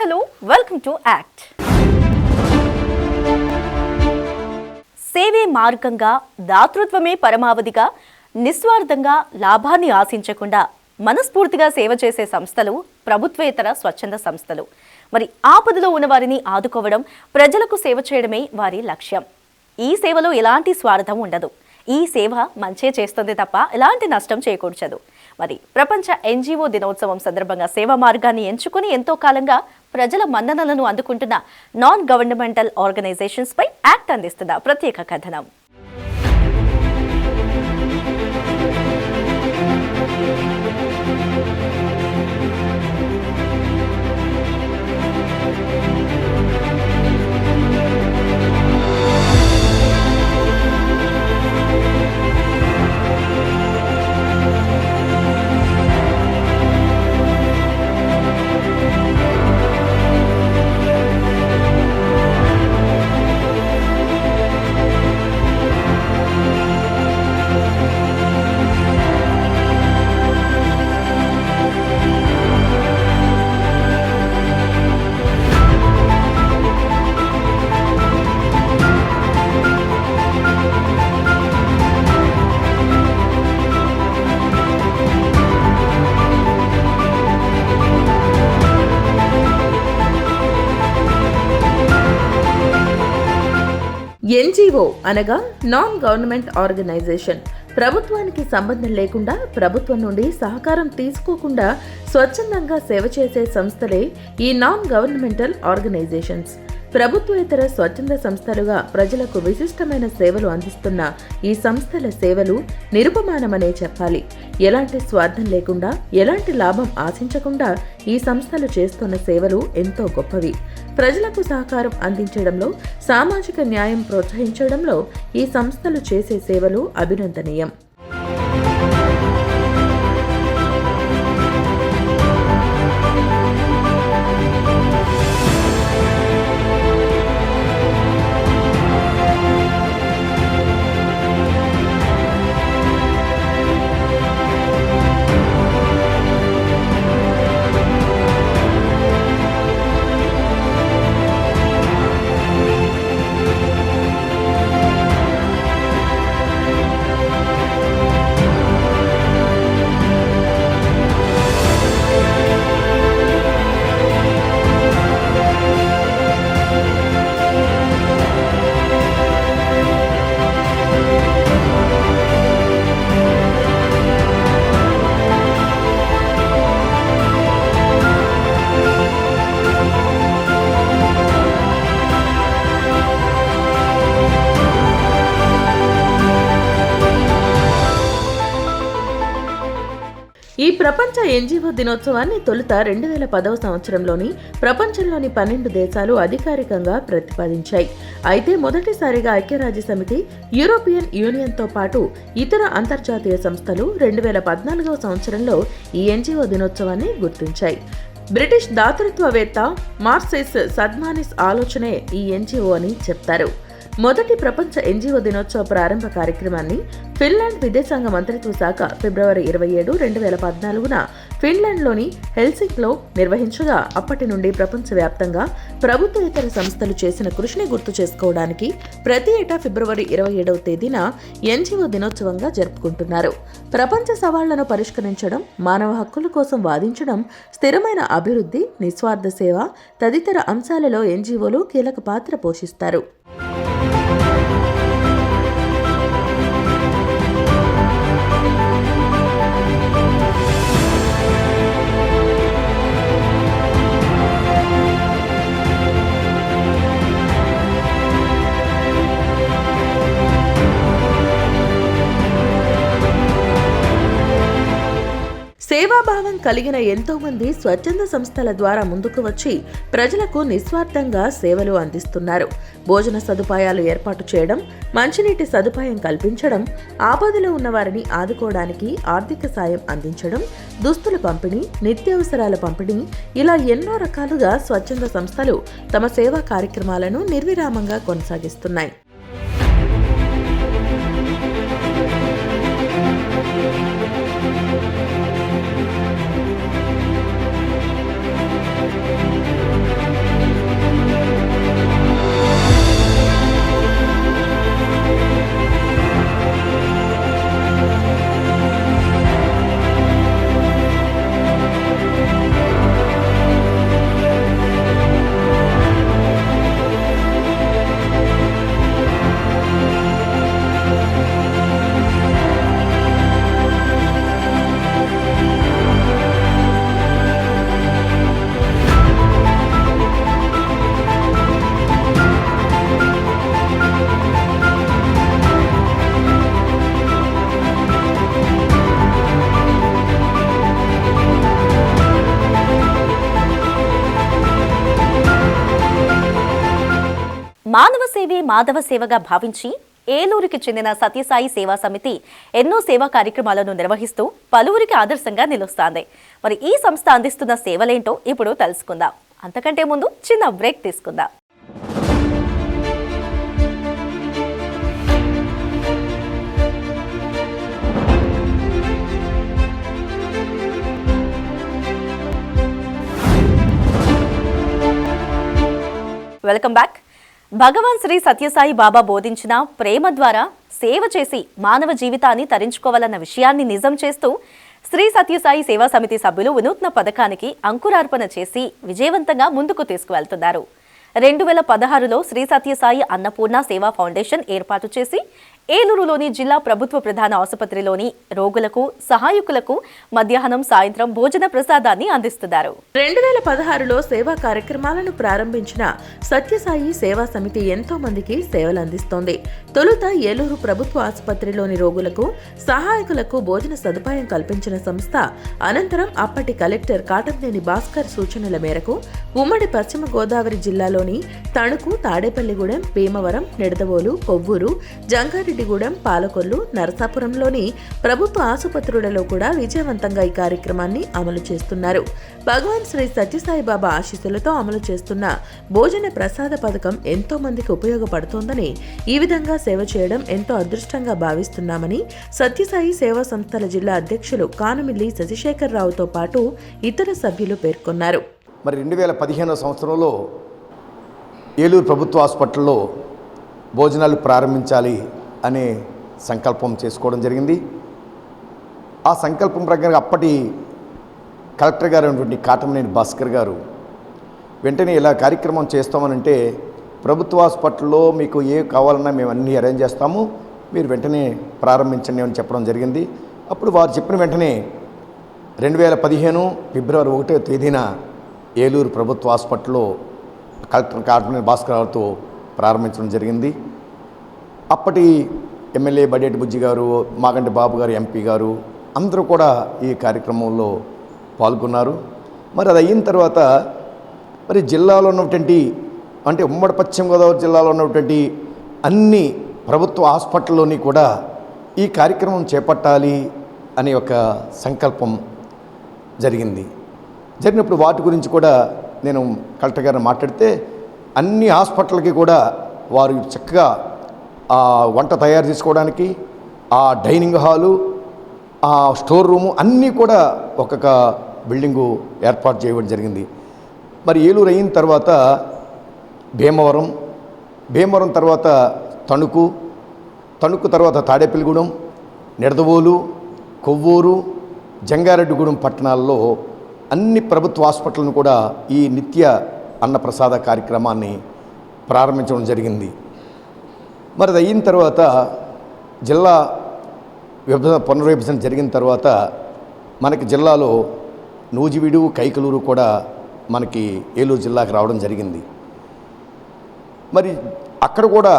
Hello welcome to act. సేవే మార్గంగా దాతృత్వమే పరమావధిగా నిస్వార్థంగా లాభాన్ని ఆశించకుండా మనస్ఫూర్తిగా సేవ చేసే సంస్థలు ప్రభుత్వేతర స్వచ్ఛంద సంస్థలు. మరి ఆపదలో ఉన్న వారిని ఆదుకోవడం ప్రజలకు సేవ చేయడమే వారి లక్ష్యం. ఈ సేవలో ఎలాంటి స్వార్థం ఉండదు. ఈ సేవ మంచే చేస్తుంది తప్ప ఎలాంటి నష్టం చేకూర్చదు. మరి ప్రపంచ ఎన్జిఓ దినోత్సవం సందర్భంగా సేవా మార్గాన్ని ఎంచుకుని ఎంతో కాలంగా ప్రజల మన్ననలను అందుకుంటున్న నాన్ గవర్నమెంటల్ ఆర్గనైజేషన్స్ పై యాక్ట్ అందిస్తున్న ప్రత్యేక కథనం. ఎన్జిఓ అనగా నాన్ గవర్నమెంట్ ఆర్గనైజేషన్. ప్రభుత్వానికి సంబంధం లేకుండా ప్రభుత్వం నుండి సహకారం తీసుకోకుండా స్వచ్ఛందంగా సేవ చేసే సంస్థలే ఈ నాన్ గవర్నమెంటల్ ఆర్గనైజేషన్స్. ప్రభుత్వేతర స్వచ్ఛంద సంస్థలుగా ప్రజలకు విశిష్టమైన సేవలు అందిస్తున్న ఈ సంస్థల సేవలు నిరుపమానమనే చెప్పాలి. ఎలాంటి స్వార్థం లేకుండా ఎలాంటి లాభం ఆశించకుండా ఈ సంస్థలు చేస్తున్న సేవలు ఎంతో గొప్పవి. ప్రజలకు సహకారం అందించడంలో సామాజిక న్యాయం ప్రోత్సహించడంలో ఈ సంస్థలు చేసే సేవలు అభినందనీయం. ఈ ప్రపంచ ఎన్జిఓ దినోత్సవాన్ని తొలుత రెండు వేల పదవ సంవత్సరంలోని ప్రపంచంలోని పన్నెండు దేశాలు అధికారికంగా ప్రతిపాదించాయి. అయితే మొదటిసారిగా ఐక్యరాజ్య సమితి యూరోపియన్ యూనియన్తో పాటు ఇతర అంతర్జాతీయ సంస్థలు రెండు వేల పద్నాలుగవ సంవత్సరంలో ఈ ఎన్జిఓ దినోత్సవాన్ని గుర్తించాయి. బ్రిటిష్ దాతృత్వవేత్త మార్సిస్ సద్మానిస్ ఆలోచనే ఈ ఎన్జిఓ అని చెప్తారు. మొదటి ప్రపంచ ఎన్జిఓ దినోత్సవ ప్రారంభ కార్యక్రమాన్ని ఫిన్లాండ్ విదేశాంగ మంత్రిత్వ శాఖ ఫిబ్రవరి ఇరవై ఏడు రెండు వేల పద్నాలుగున ఫిన్లాండ్లోని హెల్సింక్లో నిర్వహించగా అప్పటి నుండి ప్రపంచవ్యాప్తంగా ప్రభుత్వేతర సంస్థలు చేసిన కృషిని గుర్తు చేసుకోవడానికి ప్రతి ఏటా ఫిబ్రవరి ఇరవై ఏడవ తేదీన ఎన్జిఓ దినోత్సవంగా జరుపుకుంటున్నారు. ప్రపంచ సవాళ్ళను పరిష్కరించడం మానవ హక్కుల కోసం వాదించడం స్థిరమైన అభివృద్ధి నిస్వార్థ సేవ తదితర అంశాలలో ఎన్జిఓలు కీలక పాత్ర పోషిస్తారు. సేవాభావం కలిగిన ఎంతో మంది స్వచ్ఛంద సంస్థల ద్వారా ముందుకు వచ్చి ప్రజలకు నిస్వార్థంగా సేవలు అందిస్తున్నారు. భోజన సదుపాయాలు ఏర్పాటు చేయడం మంచినీటి సదుపాయం కల్పించడం ఆపదలో ఉన్న వారిని ఆదుకోవడానికి ఆర్థిక సాయం అందించడం దుస్తుల పంపిణీ నిత్యావసరాల పంపిణీ ఇలా ఎన్నో రకాలుగా స్వచ్ఛంద సంస్థలు తమ సేవా కార్యక్రమాలను నిర్విరామంగా కొనసాగిస్తున్నాయి. మాధవ సేవగా భావించి ఏలూరుకి చెందిన సత్యసాయి సేవా సమితి ఎన్నో సేవా కార్యక్రమాలను నిర్వహిస్తూ పలువురికి ఆదర్శంగా నిలుస్తోంది. మరి ఈ సంస్థ అందిస్తున్న సేవలేంటో ఇప్పుడు తెలుసుకుందాం. అంతకంటే ముందు చిన్న బ్రేక్ తీసుకుందాం. వెల్కమ్ బ్యాక్ భగవాన్ శ్రీ సత్యసాయి బాబా బోధించిన ప్రేమ ద్వారా సేవ చేసి మానవ జీవితాన్ని తరించుకోవాలన్న విషయాన్ని నిజం చేస్తూ శ్రీ సత్యసాయి సేవా సమితి సభ్యులు వినూత్న పథకానికి అంకురార్పణ చేసి విజయవంతంగా ముందుకు తీసుకువెళ్తున్నారు. రెండు వేల పదహారులో శ్రీ సత్యసాయి అన్నపూర్ణ సేవా ఫౌండేషన్ ఏర్పాటు చేసి ఏలూరులోని జిల్లా ప్రభుత్వ ప్రధాన ఆసుపత్రిలోని రోగులకు సహాయకులకు మధ్యాహ్నం సాయంత్రం భోజన ప్రసాదాన్ని అందిస్తున్నారు. రెండు వేల పదహారులో సేవా కార్యక్రమాలను ప్రారంభించిన సత్యసాయి సేవా సమితి ఎంతో మందికి సేవలు అందిస్తోంది. తొలుత ఏలూరు ప్రభుత్వ ఆసుపత్రిలోని రోగులకు సహాయకులకు భోజన సదుపాయం కల్పించిన సంస్థ అనంతరం అప్పటి కలెక్టర్ కాటంనేని భాస్కర్ సూచనల మేరకు ఉమ్మడి పశ్చిమ గోదావరి జిల్లాలోని తణుకు తాడేపల్లిగూడెం భీమవరం నిడదవోలు కొవ్వూరు రెడ్డిగూడెం పాలకొల్లు నరసాపురంలోని ప్రభుత్వ ఆసుపత్రులలో కూడా విజయవంతంగా ఈ కార్యక్రమాన్ని అమలు చేస్తున్నారు. భగవాన్ శ్రీ సత్యసాయిబాబా ఆశీస్సులతో అమలు చేస్తున్న భోజన ప్రసాద పథకం ఎంతో మందికి ఉపయోగపడుతోందని ఈ విధంగా సేవ చేయడం ఎంతో అదృష్టంగా భావిస్తున్నామని సత్యసాయి సేవా సంస్థల జిల్లా అధ్యక్షులు కానుమిల్లి శశిశేఖర్ రావుతో పాటు ఇతర సభ్యులు పేర్కొన్నారు. మరి రెండు వేల పదిహేనవ సంవత్సరంలో ఏలూరు ప్రభుత్వ హాస్పిటల్లో భోజనాలు ప్రారంభించాలి అనే సంకల్పం చేసుకోవడం జరిగింది. ఆ సంకల్పం ప్రకారం అప్పటి కలెక్టర్ గారు అయినటువంటి కాటమనేని భాస్కర్ గారు వెంటనే ఇలా కార్యక్రమం చేస్తామనంటే ప్రభుత్వ హాస్పిటల్లో మీకు ఏ కావాలన్నా మేము అన్నీ అరేంజ్ చేస్తాము. మీరు వెంటనే ప్రారంభించండి అని చెప్పడం జరిగింది. అప్పుడు వారు చెప్పిన వెంటనే రెండు వేల పదిహేను ఫిబ్రవరి ఒకటో తేదీన ఏలూరు ప్రభుత్వ హాస్పిటల్లో కలెక్టర్ కాటమనేని భాస్కర్ గారితో ప్రారంభించడం జరిగింది. అప్పటి ఎమ్మెల్యే బడేటి బుజ్జి గారు మాగంటి బాబు గారు ఎంపీ గారు అందరూ కూడా ఈ కార్యక్రమంలో పాల్గొన్నారు. మరి అది అయిన తర్వాత మరి జిల్లాలో ఉన్నటువంటి అంటే ఉమ్మడి పశ్చిమ గోదావరి జిల్లాలో ఉన్నటువంటి అన్ని ప్రభుత్వ హాస్పిటల్లోని కూడా ఈ కార్యక్రమం చేపట్టాలి అనే ఒక సంకల్పం జరిగింది. జరిగినప్పుడు వాటి గురించి కూడా నేను కలెక్టర్ గారిని మాట్లాడితే అన్ని హాస్పిటల్కి కూడా వారు చక్కగా ఆ వంట తయారు చేసుకోవడానికి ఆ డైనింగ్ హాలు ఆ స్టోర్ రూము అన్నీ కూడా ఒక్కొక్క బిల్డింగు ఏర్పాటు చేయడం జరిగింది. మరి ఏలూరు అయిన తర్వాత భీమవరం భీమవరం తర్వాత తణుకు తణుకు తర్వాత తాడేపల్లిగూడెం నిడదవోలు కొవ్వూరు జంగారెడ్డిగూడెం పట్టణాల్లో అన్ని ప్రభుత్వ హాస్పిటల్ను కూడా ఈ నిత్య అన్నప్రసాద కార్యక్రమాన్ని ప్రారంభించడం జరిగింది. మరి అది అయిన తర్వాత జిల్లా విభజన పునర్విభజన జరిగిన తర్వాత మనకి జిల్లాలో నూజివీడు కైకలూరు కూడా మనకి ఏలూరు జిల్లాకి రావడం జరిగింది. మరి అక్కడ కూడా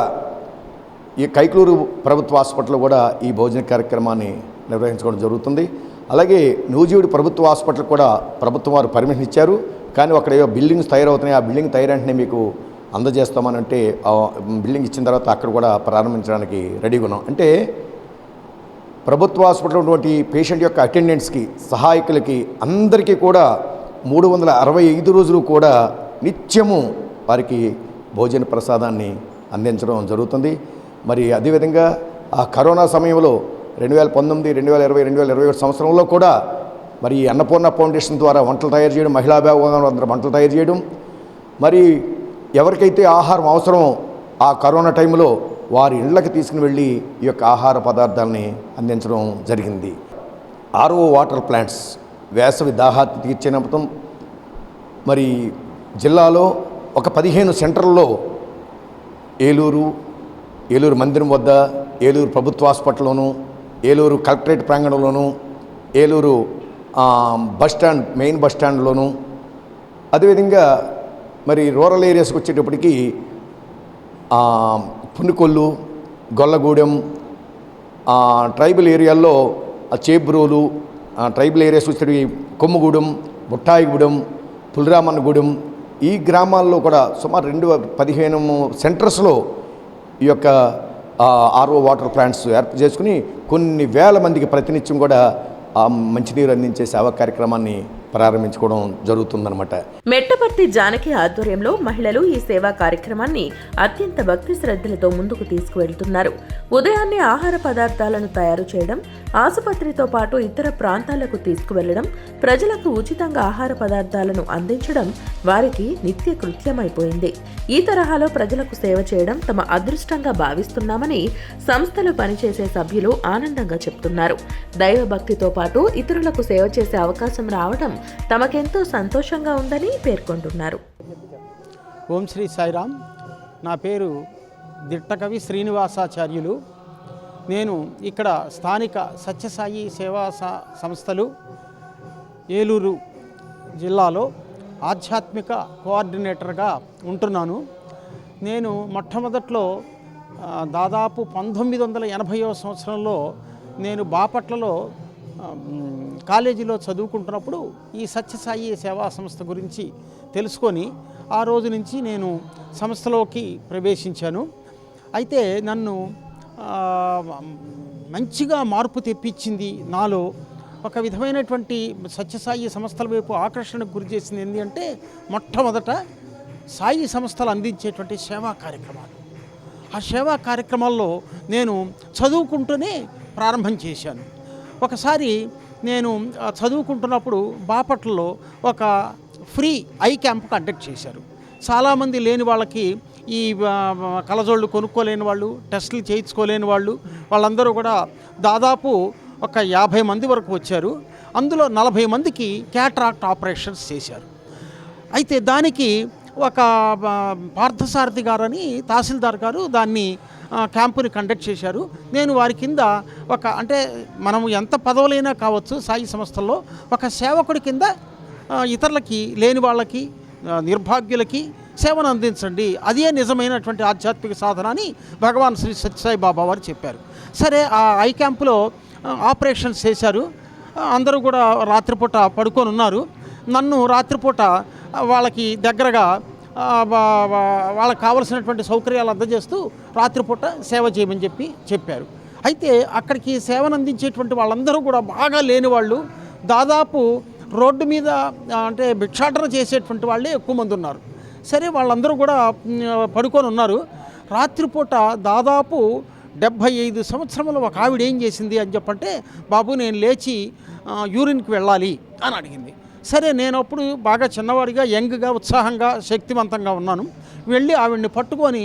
ఈ కైకలూరు ప్రభుత్వ హాస్పిటల్ కూడా ఈ భోజన కార్యక్రమాన్ని నిర్వహించుకోవడం జరుగుతుంది. అలాగే నూజివీడు ప్రభుత్వ హాస్పిటల్ కూడా ప్రభుత్వం వారు పర్మిషన్ ఇచ్చారు. కానీ అక్కడ ఏవో బిల్డింగ్స్ తయారవుతున్నాయి. ఆ బిల్డింగ్ తయారంటేనే మీకు అందజేస్తామని అంటే బిల్డింగ్ ఇచ్చిన తర్వాత అక్కడ కూడా ప్రారంభించడానికి రెడీగా ఉన్నాం. అంటే ప్రభుత్వ హాస్పిటల్ ఉన్నటువంటి పేషెంట్ యొక్క అటెండెంట్స్కి సహాయకులకి అందరికీ కూడా మూడు వందల అరవై ఐదు రోజులు కూడా నిత్యము వారికి భోజన ప్రసాదాన్ని అందించడం జరుగుతుంది. మరి అదేవిధంగా ఆ కరోనా సమయంలో రెండు వేల పంతొమ్మిది రెండు వేల ఇరవై రెండు వేల ఇరవై ఒకటి సంవత్సరంలో కూడా మరి అన్నపూర్ణ ఫౌండేషన్ ద్వారా వంటలు తయారు చేయడం మహిళా విభాగం వంటలు తయారు చేయడం మరి ఎవరికైతే ఆహారం అవసరమో ఆ కరోనా టైంలో వారి ఇళ్ళకు తీసుకుని వెళ్ళి ఈ యొక్క ఆహార పదార్థాలని అందించడం జరిగింది. ఆర్ఓ వాటర్ ప్లాంట్స్ వేసవి దాహార్తి తీర్చే నిమిత్తం మరి జిల్లాలో ఒక పదిహేను సెంటర్లలో ఏలూరు ఏలూరు మందిరం వద్ద ఏలూరు ప్రభుత్వ హాస్పిటల్లోను Eluru collectorate ప్రాంగణంలోను Eluru bus stand main bus స్టాండ్లోను అదేవిధంగా మరి రూరల్ ఏరియాస్కి వచ్చేటప్పటికి ఆ, పునుకొల్లు గొల్లగూడెం ట్రైబల్ ఏరియాల్లో చేబ్రోలు ట్రైబల్ ఏరియాస్ వచ్చేటివి కొమ్ముగూడెం బుట్టాయిగూడెం పులిరామన్నగూడెం ఈ గ్రామాల్లో కూడా సుమారు రెండు పదిహేను సెంటర్స్లో ఈ యొక్క ఆర్ఓ వాటర్ ప్లాంట్స్ ఏర్పాటు చేసుకుని కొన్ని వేల మందికి ప్రతినిత్యం కూడా మంచినీరు అందించే సేవా కార్యక్రమాన్ని ప్రారంభించుకోవడం జరుగుతుందన్నమాట. మెట్టపర్తి జానకి ఆధ్వర్యంలో మహిళలు ఈ సేవా కార్యక్రమాన్ని అత్యంత భక్తి శ్రద్ధలతో ముందుకు తీసుకువెళ్తున్నారు. ఉదయాన్నే ఆహార పదార్థాలను తయారు చేయడం ఆసుపత్రితో పాటు ఇతర ప్రాంతాలకు తీసుకువెళ్ళడం ప్రజలకు ఉచితంగా ఆహార పదార్థాలను అందించడం వారికి నిత్య కృత్యమైపోయింది. ఈ తరహాలో ప్రజలకు సేవ చేయడం తమ అదృష్టంగా భావిస్తున్నామని సంస్థలో పనిచేసే సభ్యులు ఆనందంగా చెప్తున్నారు. దైవభక్తితో పాటు ఇతరులకు సేవ చేసే అవకాశం రావడం తమకెంతో సంతోషంగా ఉందని పేర్కొంటున్నారు. ఓం శ్రీ సాయిరామ్. నా పేరు దిట్టకవి శ్రీనివాసాచార్యులు. నేను ఇక్కడ స్థానిక సత్యసాయి సేవా సంస్థలు ఏలూరు జిల్లాలో ఆధ్యాత్మిక కోఆర్డినేటర్గా ఉంటున్నాను. నేను మొట్టమొదట్లో దాదాపు పంతొమ్మిది వందల ఎనభైవ సంవత్సరంలో నేను బాపట్లలో కాలేజీలో చదువుకుంటున్నప్పుడు ఈ సత్యసాయి సేవా సంస్థ గురించి తెలుసుకొని ఆ రోజు నుంచి నేను సంస్థలోకి ప్రవేశించాను. అయితే నన్ను మంచిగా మార్పు తెప్పించింది నాలో ఒక విధమైనటువంటి సత్యసాయి సంస్థల వైపు ఆకర్షణకు గురి చేసింది ఏంటి అంటే మొట్టమొదట సాయి సంస్థలు అందించేటువంటి సేవా కార్యక్రమాలు. ఆ సేవా కార్యక్రమాల్లో నేను చదువుకుంటూనే ప్రారంభం చేశాను. ఒకసారి నేను చదువుకుంటున్నప్పుడు బాపట్లలో ఒక ఫ్రీ ఐ క్యాంప్ కండక్ట్ చేశారు. చాలామంది లేని వాళ్ళకి ఈ కలజోళ్ళు కొనుక్కోలేని వాళ్ళు టెస్టులు చేయించుకోలేని వాళ్ళు వాళ్ళందరూ కూడా దాదాపు ఒక యాభై మంది వరకు వచ్చారు. అందులో నలభై మందికి క్యాట్రాక్ట్ ఆపరేషన్స్ చేశారు. అయితే దానికి ఒక పార్థసారథి గారని తహసీల్దార్ గారు దాన్ని క్యాంపుని కండక్ట్ చేశారు. నేను వారి కింద ఒక అంటే మనము ఎంత పదవులైనా కావచ్చు సాయి సంస్థల్లో ఒక సేవకుడి కింద ఇతరులకి లేని వాళ్ళకి నిర్భాగ్యులకి సేవను అందించండి. అదే నిజమైనటువంటి ఆధ్యాత్మిక సాధన అని భగవాన్ శ్రీ సత్యసాయి బాబా వారు చెప్పారు. సరే ఆ ఐ క్యాంపులో ఆపరేషన్స్ చేశారు. అందరూ కూడా రాత్రిపూట పడుకొని ఉన్నారు. నన్ను రాత్రిపూట వాళ్ళకి దగ్గరగా వాళ్ళకి కావలసినటువంటి సౌకర్యాలు అందజేస్తూ రాత్రిపూట సేవ చేయమని చెప్పి చెప్పారు. అయితే అక్కడికి సేవను అందించేటువంటి వాళ్ళందరూ కూడా బాగా లేని వాళ్ళు దాదాపు రోడ్డు మీద అంటే భిక్షాటన చేసేటువంటి వాళ్ళే ఎక్కువ మంది ఉన్నారు. సరే వాళ్ళందరూ కూడా పడుకొని ఉన్నారు. రాత్రిపూట దాదాపు డెబ్భై ఐదు సంవత్సరంలో ఒక ఆవిడ ఏం చేసింది అని చెప్పంటే బాబు నేను లేచి యూరిన్కి వెళ్ళాలి అని అడిగింది. సరే నేను అప్పుడు బాగా చిన్నవాడిగా యంగ్గా ఉత్సాహంగా శక్తివంతంగా ఉన్నాను. వెళ్ళి ఆవిడ్ని పట్టుకొని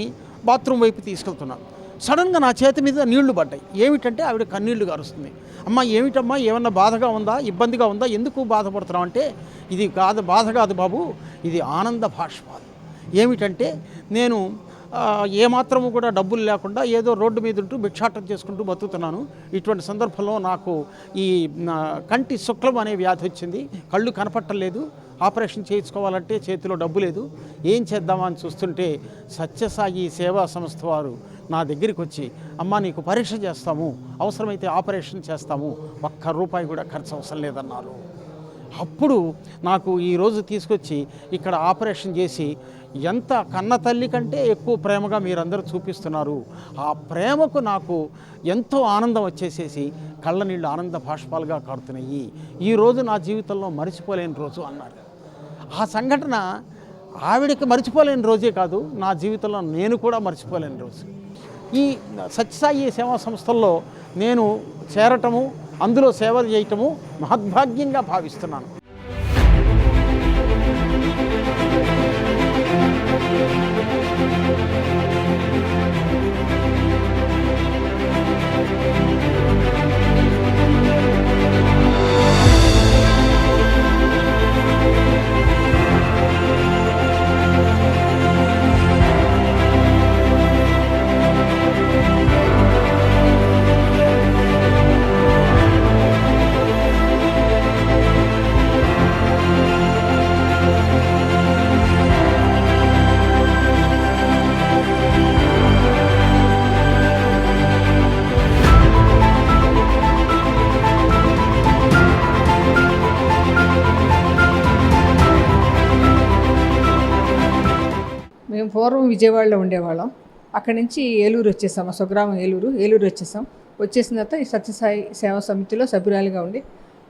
బాత్రూమ్ వైపు తీసుకెళ్తున్నాను. సడన్గా నా చేతి మీద నీళ్ళు పడ్డాయి. ఏమిటంటే ఆవిడ కన్నీళ్ళు గారుస్తుంది. అమ్మ ఏమిటమ్మా ఏమన్నా బాధగా ఉందా ఇబ్బందిగా ఉందా ఎందుకు బాధపడుతున్నావు? అంటే ఇది కాదు బాధ కాదు బాబు ఇది ఆనంద భాష్పాలు ఏమిటంటే నేను ఏమాత్రము కూడా డబ్బులు లేకుండా ఏదో రోడ్డు మీద ఉంటూ భిక్షాటం చేసుకుంటూ బతుకుతున్నాను. ఇటువంటి సందర్భంలో నాకు ఈ కంటి శుక్లం అనే వ్యాధి వచ్చింది. కళ్ళు కనపట్టలేదు. ఆపరేషన్ చేయించుకోవాలంటే చేతిలో డబ్బు లేదు. ఏం చేద్దామని చూస్తుంటే సత్యసాయి సేవా సంస్థ వారు నా దగ్గరికి వచ్చి అమ్మ నీకు పరీక్ష చేస్తాము. అవసరమైతే ఆపరేషన్ చేస్తాము. ఒక్క రూపాయి కూడా ఖర్చు అవసరం లేదన్నారు. అప్పుడు నాకు ఈరోజు తీసుకొచ్చి ఇక్కడ ఆపరేషన్ చేసి ఎంత కన్న తల్లి కంటే ఎక్కువ ప్రేమగా మీరందరూ చూపిస్తున్నారు. ఆ ప్రేమకు నాకు ఎంతో ఆనందం వచ్చేసేసి కళ్ళ నీళ్ళు ఆనంద భాష్పాలుగా కారుతున్నాయి. ఈ రోజు నా జీవితంలో మరిచిపోలేని రోజు అన్నారు. ఆ సంఘటన ఆవిడకి మర్చిపోలేని రోజే కాదు నా జీవితంలో నేను కూడా మర్చిపోలేని రోజు. ఈ సత్యసాయి సేవా సంస్థల్లో నేను చేరటము అందులో సేవ చేయటము మహద్భాగ్యంగా భావిస్తున్నాను. విజయవాడలో ఉండేవాళ్ళం. అక్కడి నుంచి ఏలూరు వచ్చేసాం. స్వగ్రామం ఏలూరు ఏలూరు వచ్చేసాం. వచ్చేసిన తర్వాత ఈ సత్యసాయి సేవా సమితిలో సభ్యురాలిగా ఉండి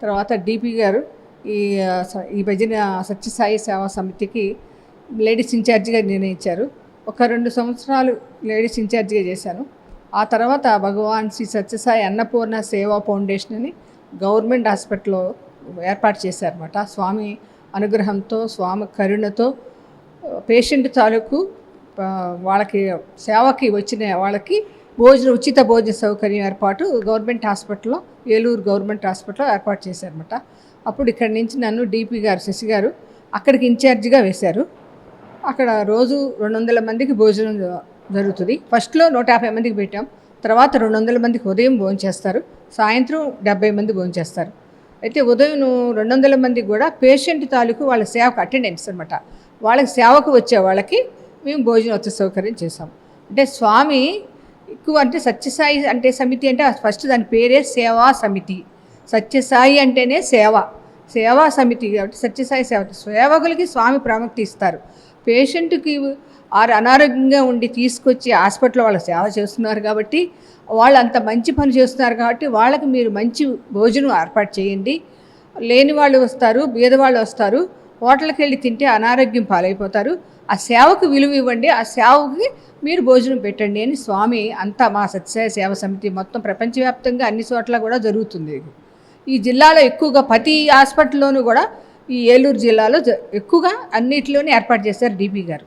తర్వాత డిపి గారు ఈ ఈ భజన సత్యసాయి సేవా సమితికి లేడీస్ ఇన్ఛార్జిగా నిర్ణయించారు. ఒక రెండు సంవత్సరాలు లేడీస్ ఇన్ఛార్జిగా చేశాను. ఆ తర్వాత భగవాన్ శ్రీ సత్యసాయి అన్నపూర్ణ సేవా ఫౌండేషన్ అని గవర్నమెంట్ హాస్పిటల్లో ఏర్పాటు చేశారన్నమాట. స్వామి అనుగ్రహంతో స్వామి కరుణతో పేషెంట్ తాలూకు వాళ్ళకి సేవకి వచ్చిన వాళ్ళకి భోజనం ఉచిత భోజన సౌకర్యం ఏర్పాటు గవర్నమెంట్ హాస్పిటల్లో ఏలూరు గవర్నమెంట్ హాస్పిటల్లో ఏర్పాటు చేశారనమాట అప్పుడు ఇక్కడి నుంచి నన్ను డీపీ గారు శశి గారు అక్కడికి ఇన్ఛార్జిగా వేశారు. అక్కడ రోజు రెండు వందల మందికి భోజనం జరుగుతుంది. ఫస్ట్లో నూట యాభై మందికి పెట్టాం. తర్వాత రెండు వందల మందికి ఉదయం భోజనం చేస్తారు. సాయంత్రం డెబ్బై మంది భోజనం చేస్తారు. అయితే ఉదయం రెండు వందల మందికి కూడా పేషెంట్ తాలూకు వాళ్ళ సేవకు అటెండెన్స్ అనమాట వాళ్ళకి సేవకు వచ్చే వాళ్ళకి మేము భోజనం వచ్చే సౌకర్యం చేసాం అంటే స్వామి ఎక్కువ అంటే సత్యసాయి అంటే సమితి అంటే ఫస్ట్ దాని పేరే సేవా సమితి. సత్యసాయి అంటేనే సేవ. సేవా సమితి కాబట్టి సత్యసాయి సేవ సేవకులకి స్వామి ప్రాముఖ్యత ఇస్తారు. పేషెంట్కి ఆరు అనారోగ్యంగా ఉండి తీసుకొచ్చి హాస్పిటల్లో వాళ్ళ సేవ చేస్తున్నారు కాబట్టి వాళ్ళు అంత మంచి పని చేస్తున్నారు కాబట్టి వాళ్ళకి మీరు మంచి భోజనం ఏర్పాటు చేయండి. లేని వాళ్ళు వస్తారు బీదవాళ్ళు వస్తారు హోటల్కి వెళ్ళి తింటే అనారోగ్యం పాలైపోతారు. ఆ సేవకు విలువ ఇవ్వండి ఆ సేవకి మీరు భోజనం పెట్టండి అని స్వామి అంతా మా సత్యసాయి సేవ సమితి మొత్తం ప్రపంచవ్యాప్తంగా అన్ని చోట్ల కూడా జరుగుతుంది ఇది. ఈ జిల్లాలో ఎక్కువగా ప్రతి హాస్పిటల్లోనూ కూడా ఈ ఏలూరు జిల్లాలో ఎక్కువగా అన్నిటిలోనే ఏర్పాటు చేశారు డిపి గారు.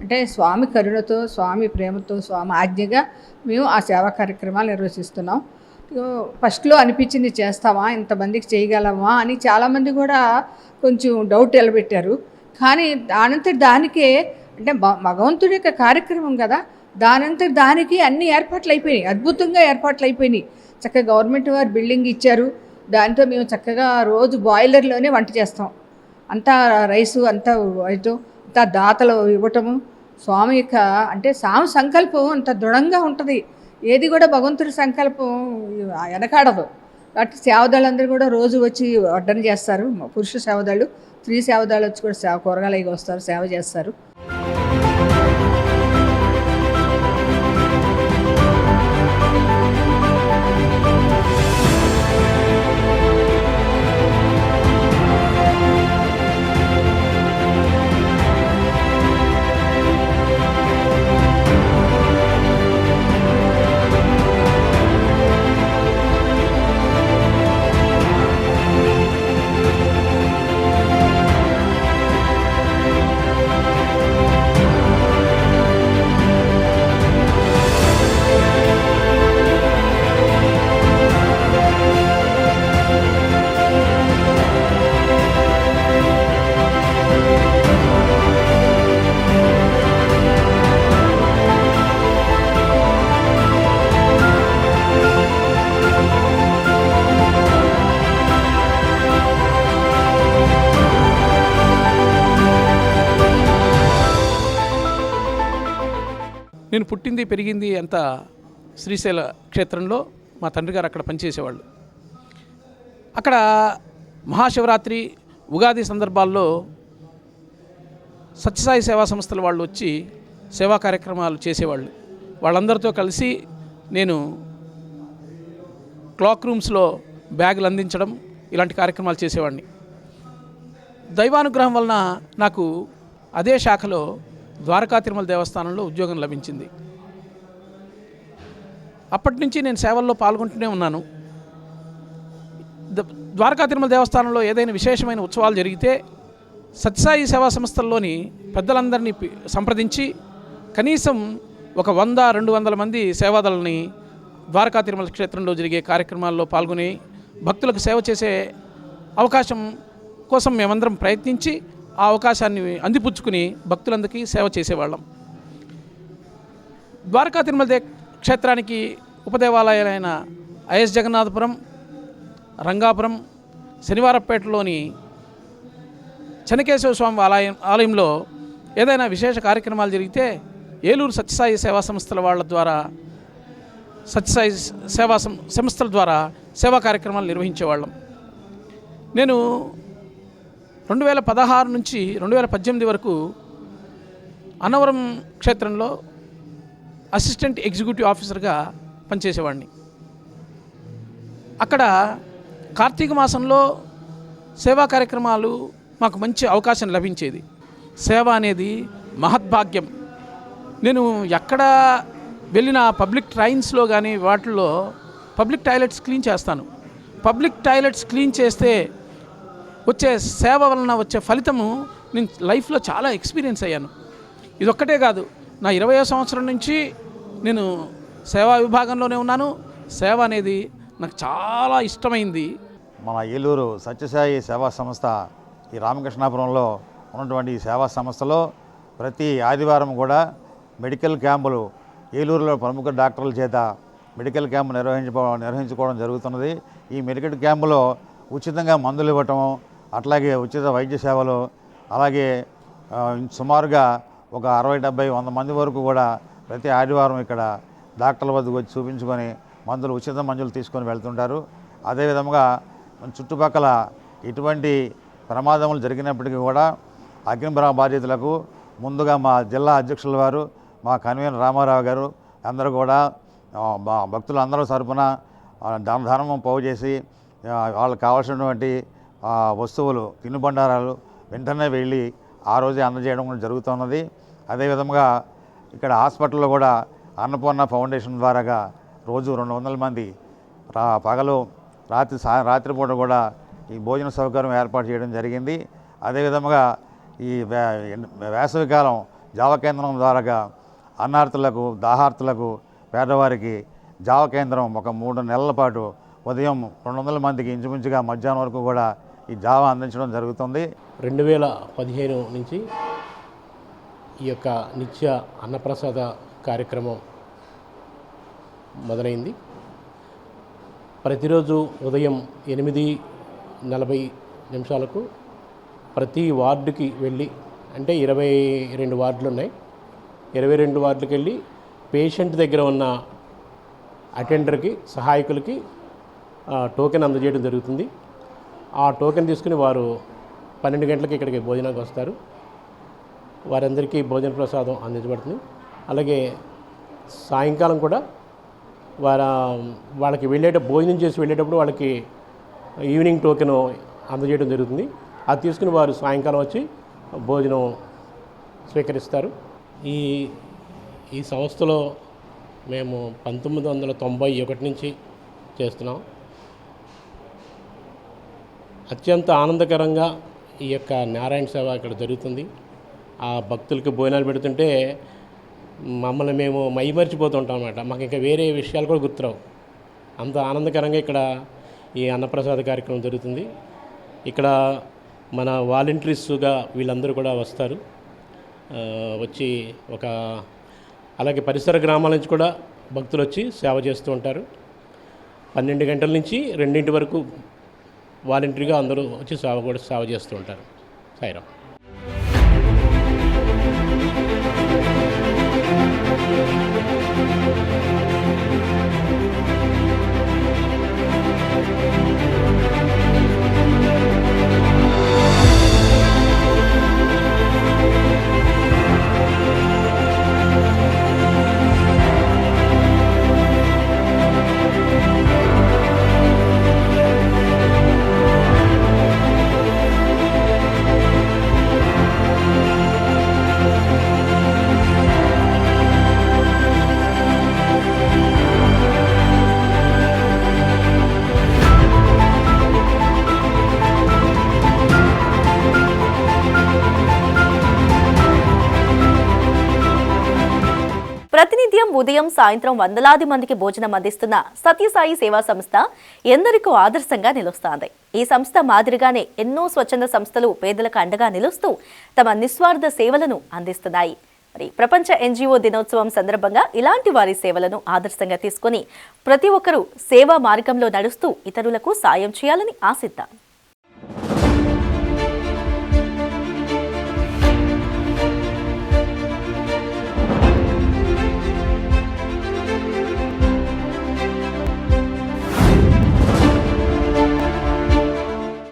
అంటే స్వామి కరుణతో స్వామి ప్రేమతో స్వామి ఆజ్ఞగా మేము ఆ సేవా కార్యక్రమాలు నిర్వహిస్తున్నాం. ఫస్ట్లో అనిపించింది చేస్తామా ఇంతమందికి చేయగలమా అని చాలామంది కూడా కొంచెం డౌట్ నిలబెట్టారు. కానీ దానంతటి దానికే అంటే భగవంతుడి యొక్క కార్యక్రమం కదా. దానంతటి దానికి అన్ని ఏర్పాట్లు అయిపోయినాయి. అద్భుతంగా ఏర్పాట్లు అయిపోయినాయి. చక్కగా గవర్నమెంట్ వారు బిల్డింగ్ ఇచ్చారు. దాంతో మేము చక్కగా రోజు బాయిలర్లోనే వంట చేస్తాం. అంతా రైసు అంతా వైటు అంతా దాతలు ఇవ్వటము స్వామి యొక్క అంటే స్వామి సంకల్పం అంత దృఢంగా ఉంటుంది. ఏది కూడా భగవంతుడి సంకల్పం వెనకాడదు. కాబట్టి సేవదాళ్ళందరూ కూడా రోజు వచ్చి వడ్డన చేస్తారు. పురుష సేవదాళ్ళు స్త్రీ దళ వచ్చి కూడా సేవ కూరగాయలు వస్తారు సేవ చేస్తారు. నేను పుట్టింది పెరిగింది అంతా శ్రీశైల క్షేత్రంలో మా తండ్రి గారు అక్కడ పనిచేసేవాళ్ళు. అక్కడ మహాశివరాత్రి ఉగాది సందర్భాల్లో సత్యసాయి సేవా సంస్థల వాళ్ళు వచ్చి సేవా కార్యక్రమాలు చేసేవాళ్ళు. వాళ్ళందరితో కలిసి నేను క్లాక్ రూమ్స్లో బ్యాగులు అందించడం ఇలాంటి కార్యక్రమాలు చేసేవాడిని. దైవానుగ్రహం వలన నాకు అదే శాఖలో ద్వారకా తిరుమల దేవస్థానంలో ఉద్యోగం లభించింది. అప్పటి నుంచి నేను సేవల్లో పాల్గొంటూనే ఉన్నాను. ద్వారకా తిరుమల దేవస్థానంలో ఏదైనా విశేషమైన ఉత్సవాలు జరిగితే సత్యసాయి సేవా సంస్థల్లోని పెద్దలందరినీ సంప్రదించి కనీసం ఒక వంద రెండు వందల మంది సేవాదలని ద్వారకా తిరుమల క్షేత్రంలో జరిగే కార్యక్రమాల్లో పాల్గొని భక్తులకు సేవ చేసే అవకాశం కోసం మేమందరం ప్రయత్నించి ఆ అవకాశాన్ని అందిపుచ్చుకుని భక్తులందరికీ సేవ చేసేవాళ్ళం. ద్వారకా తిరుమల క్షేత్రానికి ఉపదేవాలయాలైన ఐఎస్ జగన్నాథపురం రంగాపురం శనివారపేటలోని చెనకేశ్వర స్వామి ఆలయం ఆలయంలో ఏదైనా విశేష కార్యక్రమాలు జరిగితే ఏలూరు సత్యసాయి సేవా సంస్థల వాళ్ళ ద్వారా సత్యసాయి సేవా సం- సంస్థల ద్వారా సేవా కార్యక్రమాలు నిర్వహించేవాళ్ళం. నేను రెండు వేల పదహారు నుంచి రెండు వేల పద్దెనిమిది వరకు అన్నవరం క్షేత్రంలో అసిస్టెంట్ ఎగ్జిక్యూటివ్ ఆఫీసర్గా పనిచేసేవాడిని. అక్కడ కార్తీక మాసంలో సేవా కార్యక్రమాలు మాకు మంచి అవకాశం లభించేది. సేవ అనేది మహద్భాగ్యం. నేను ఎక్కడ వెళ్ళిన పబ్లిక్ ట్రైన్స్లో కానీ వాటిల్లో పబ్లిక్ టాయిలెట్స్ క్లీన్ చేస్తాను. పబ్లిక్ టాయిలెట్స్ క్లీన్ చేస్తే వచ్చే సేవ వలన వచ్చే ఫలితము నేను లైఫ్లో చాలా ఎక్స్పీరియన్స్ అయ్యాను. ఇదొక్కటే కాదు నా ఇరవై సంవత్సరం నుంచి నేను సేవా విభాగంలోనే ఉన్నాను. సేవ అనేది నాకు చాలా ఇష్టమైంది. మన ఏలూరు సత్యసాయి సేవా సంస్థ ఈ రామకృష్ణాపురంలో ఉన్నటువంటి ఈ సేవా సంస్థలో ప్రతి ఆదివారం కూడా మెడికల్ క్యాంపులు ఏలూరులో ప్రముఖ డాక్టర్ల చేత మెడికల్ క్యాంపు నిర్వహించుకో నిర్వహించుకోవడం జరుగుతున్నది. ఈ మెడికల్ క్యాంపులో ఉచితంగా మందులు ఇవ్వటం అట్లాగే ఉచిత వైద్య సేవలు అలాగే సుమారుగా ఒక అరవై డెబ్బై వంద మంది వరకు కూడా ప్రతి ఆదివారం ఇక్కడ డాక్టర్ల వద్దకు వచ్చి చూపించుకొని మందులు ఉచిత మందులు తీసుకొని వెళ్తుంటారు. అదేవిధంగా చుట్టుపక్కల ఇటువంటి ప్రమాదములు జరిగినప్పటికీ కూడా అగ్నిప్రమ బాధితులకు ముందుగా మా జిల్లా అధ్యక్షుల వారు మా కన్వీనర్ రామారావు గారు అందరూ కూడా మా భక్తులు అందరూ తరపున ఆ, దాన పోగు చేసి వాళ్ళకి కావాల్సినటువంటి వస్తువులు తినుబండారాలు వెంటనే వెళ్ళి ఆ రోజే అందజేయడం కూడా జరుగుతున్నది. అదేవిధంగా ఇక్కడ హాస్పిటల్లో కూడా అన్నపూర్ణ ఫౌండేషన్ ద్వారాగా రోజు రెండు వందల మంది రా పగలు రాత్రి సా రాత్రిపూట కూడా ఈ భోజన సౌకర్యం ఏర్పాటు చేయడం జరిగింది. అదేవిధంగా ఈ వే వేసవికాలం జావ కేంద్రం ద్వారాగా అన్నార్థులకు దాహార్తులకు పేదవారికి జావ కేంద్రం ఒక మూడు నెలల పాటు ఉదయం రెండు వందల మందికి ఇంచుమించుగా మధ్యాహ్నం వరకు కూడా ఈ జావా అందించడం జరుగుతుంది. రెండు వేల పదిహేను నుంచి ఈ యొక్క నిత్య అన్నప్రసాద కార్యక్రమం మొదలైంది. ప్రతిరోజు ఉదయం ఎనిమిది నలభై నిమిషాలకు ప్రతి వార్డుకి వెళ్ళి అంటే ఇరవై రెండు వార్డులు ఉన్నాయి. ఇరవై రెండు వార్డులకు వెళ్ళి పేషెంట్ దగ్గర ఉన్న అటెండర్కి సహాయకులకి టోకెన్ అందజేయడం జరుగుతుంది. ఆ టోకెన్ తీసుకుని వారు పన్నెండు గంటలకి ఇక్కడికి భోజనానికి వస్తారు. వారందరికీ భోజన ప్రసాదం అందించబడుతుంది. అలాగే సాయంకాలం కూడా వార వాళ్ళకి వెళ్ళేట భోజనం చేసి వెళ్ళేటప్పుడు వాళ్ళకి ఈవినింగ్ టోకెన్ అందజేయడం జరుగుతుంది. అది తీసుకుని వారు సాయంకాలం వచ్చి భోజనం స్వీకరిస్తారు. ఈ ఈ సంస్థలో మేము పంతొమ్మిది వందల తొంభై ఒకటి నుంచి చేస్తున్నాం. అత్యంత ఆనందకరంగా ఈ యొక్క నారాయణ సేవ ఇక్కడ జరుగుతుంది. ఆ భక్తులకి భోజనాలు పెడుతుంటే మమ్మల్ని మేము మైమరిచిపోతుంటాం అనమాట మాకు ఇంకా వేరే విషయాలు కూడా గుర్తురావు. అంత ఆనందకరంగా ఇక్కడ ఈ అన్నప్రసాద కార్యక్రమం జరుగుతుంది. ఇక్కడ మన వాలంటీర్స్గా వీళ్ళందరూ కూడా వస్తారు. వచ్చి ఒక అలాగే పరిసర గ్రామాల నుంచి కూడా భక్తులు వచ్చి సేవ చేస్తూ ఉంటారు. పన్నెండు గంటల నుంచి రెండింటి వరకు వాలంటరీగా అందరూ వచ్చి సేవ కూడా సేవ చేస్తూ ఉంటారు సాయిరామ్ you. ఉదయం సాయంత్రం వందలాది మందికి భోజనం అందిస్తున్న సత్యసాయి సేవా సంస్థ ఎందరికో ఆదర్శంగా నిలుస్తోంది. ఈ సంస్థ మాదిరిగానే ఎన్నో స్వచ్ఛంద సంస్థలు పేదలకు అండగా నిలుస్తూ తమ నిస్వార్థ సేవలను అందిస్తున్నాయి. మరి ప్రపంచ ఎన్జిఓ దినోత్సవం సందర్భంగా ఇలాంటి వారి సేవలను ఆదర్శంగా తీసుకొని ప్రతి ఒక్కరూ సేవా మార్గంలో నడుస్తూ ఇతరులకు సాయం చేయాలని ఆశిద్దాం.